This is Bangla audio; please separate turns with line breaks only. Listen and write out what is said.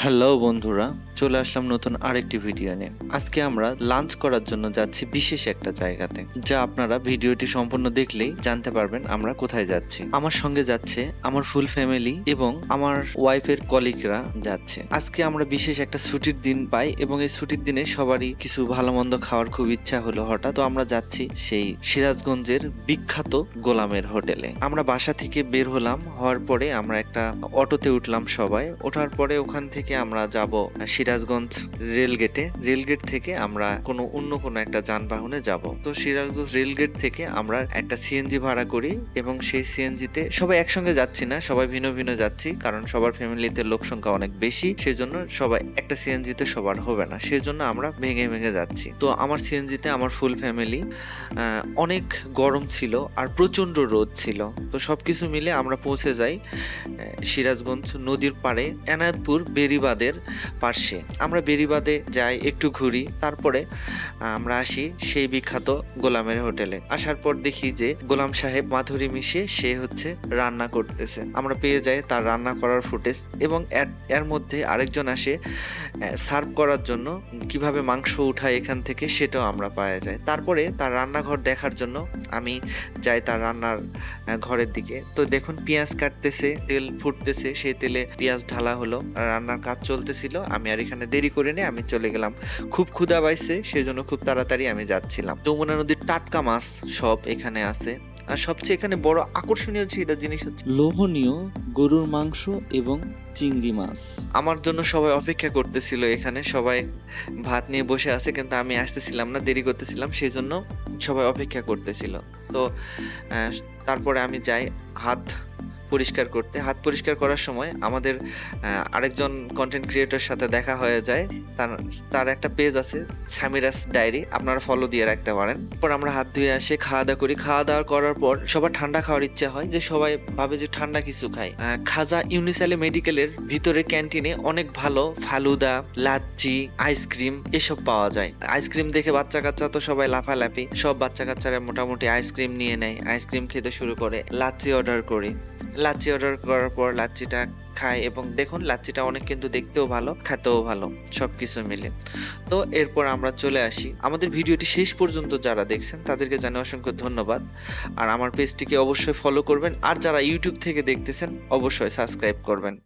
হ্যালো বন্ধুরা চলে আসলাম নতুন আরেকটি ভিডিও নিয়ে। আজকে আমরা লাঞ্চ করার জন্য যাচ্ছি বিশেষ একটা জায়গাতে, যা আপনারা ভিডিওটি সম্পূর্ণ দেখলেই জানতে পারবেন আমরা কোথায় যাচ্ছি। আমার সঙ্গে যাচ্ছে আমার ফুল ফ্যামিলি এবং আমার ওয়াইফের কলিগরা যাচ্ছে। আজকে আমরা বিশেষ একটা ছুটির দিন পাই এবং এই ছুটির দিনে সবারই কিছু ভালো মন্দ খাওয়ার খুব ইচ্ছা হলো হঠাৎ। তো আমরা যাচ্ছি সেই সিরাজগঞ্জের বিখ্যাত গোলামের হোটেলে। আমরা বাসা থেকে বের হলাম, হওয়ার পরে আমরা একটা অটোতে উঠলাম সবাই। ওঠার পরে ওখান থেকে আমরা যাব সিরাজগঞ্জ রেলগেটে, রেলগেট থেকে আমরা কোনো অন্য কোনো একটা যানবাহনে যাব। তো সিরাজগঞ্জ রেলগেট থেকে আমরা একটা সিএনজি ভাড়া করি এবং সেই সিএনজিতে সবাই একসঙ্গে যাচ্ছি না, সবাই ভিন্ন ভিন্ন যাচ্ছি কারণ সবার ফ্যামিলিতে লোক সংখ্যা অনেক বেশি, সেজন্য সবাই একটা সিএনজিতে সবার হবে না, সেজন্য আমরা ভেঙে ভেঙে যাচ্ছি। তো আমার সিএনজিতে আমার ফুল ফ্যামিলি অনেক গরম ছিল আর প্রচণ্ড রোদ ছিল। তো সব কিছু মিলে আমরা পৌঁছে যাই সিরাজগঞ্জ নদীর পাড়ে, এনায়তপুর, বেরিবাদের পার্শ্বে আমরা বেরিবাদে যাই একটু ঘুরি তারপরে আমরা আসি সেই বিখ্যাত গোলামের হোটেলে। আসার পর দেখি যে গোলাম সাহেব মাধুরী মিশে সে হচ্ছে রান্না করতেছে। আমরা পেয়ে যাই তার রান্না করার ফুটেজ এবং এর- এর মধ্যে আরেকজন আসে সার্ভ করার জন্য কীভাবে মাংস উঠায় এখান থেকে সেটাও আমরা পাওয়া যায়। তারপরে তার রান্নাঘর দেখার জন্য আমি যাই তার রান্নার ঘরের দিকে। তো দেখুন পেঁয়াজ কাটতেছে, তেল ফুটতেছে, সেই তেলে পেঁয়াজ ঢালা হলো, রান্নার কাজ চলতেছিল। আমি আর এখানে দেরি করে নিয়ে আমি চলে গেলাম। খুব ক্ষুধা পাইছে সেই জন্য খুব তাড়াতাড়ি আমি যাচ্ছিলাম। যমুনা নদীর টাটকা মাছ সব এখানে আছে। আর সবচেয়ে এখানে বড় আকর্ষণীয় যেটা জিনিস হচ্ছে লোভনীয় গরুর মাংস এবং চিংড়ি মাছ। আমার জন্য সবাই অপেক্ষা করতেছিল এখানে। সবাই ভাত নিয়ে বসে আছে কিন্তু আমি আসতেছিলাম না দেরি করতেছিলাম সেই জন্য সবাই অপেক্ষা করতেছিল। তো তারপরে আমি যাই হাত পরিষ্কার করতে। হাত পরিষ্কার করার সময় আমাদের আরেকজন কন্টেন্ট ক্রিয়েটর সাথে দেখা হয়ে যায়। তার তার একটা পেজ আছে সামিরাস ডায়েরি আপনারা ফলো দিয়ে রাখতে পারেন। পর আমরা হাত ধুয়ে আসে খাওয়া দাওয়া করি। খাওয়া দাওয়া করার পর সবার ঠান্ডা খাওয়ার ইচ্ছা হয় যে সবাই ভাবে যে ঠান্ডা কিছু আহ, খাজা ইউনিসালে মেডিকেলের ভিতরে ক্যান্টিনে অনেক ভালো ফালুদা লাচ্ছি আইসক্রিম এসব পাওয়া যায়। আইসক্রিম দেখে বাচ্চা কাচ্চা তো সবাই লাফালাফি। সব বাচ্চা কাচ্চারা মোটামুটি আইসক্রিম নিয়ে নেয় আইসক্রিম খেতে শুরু করে লাচ্ছি অর্ডার করি। লাচ্ছি অর্ডার করার পর লাচ্ছিটা খায় এবং দেখুন, লাচ্ছিটা অনেক কিন্তু দেখতেও ভালো, খেতেও ভালো সব কিছু মিলে। তো এরপর আমরা চলে আসি। আমাদের ভিডিওটি শেষ পর্যন্ত যারা দেখছেন, তাদেরকে জানাই অসংখ্য ধন্যবাদ। আর আমার পেজটিকে অবশ্যই ফলো করবেন। আর যারা ইউটিউব থেকে দেখতেছেন, অবশ্যই সাবস্ক্রাইব করবেন।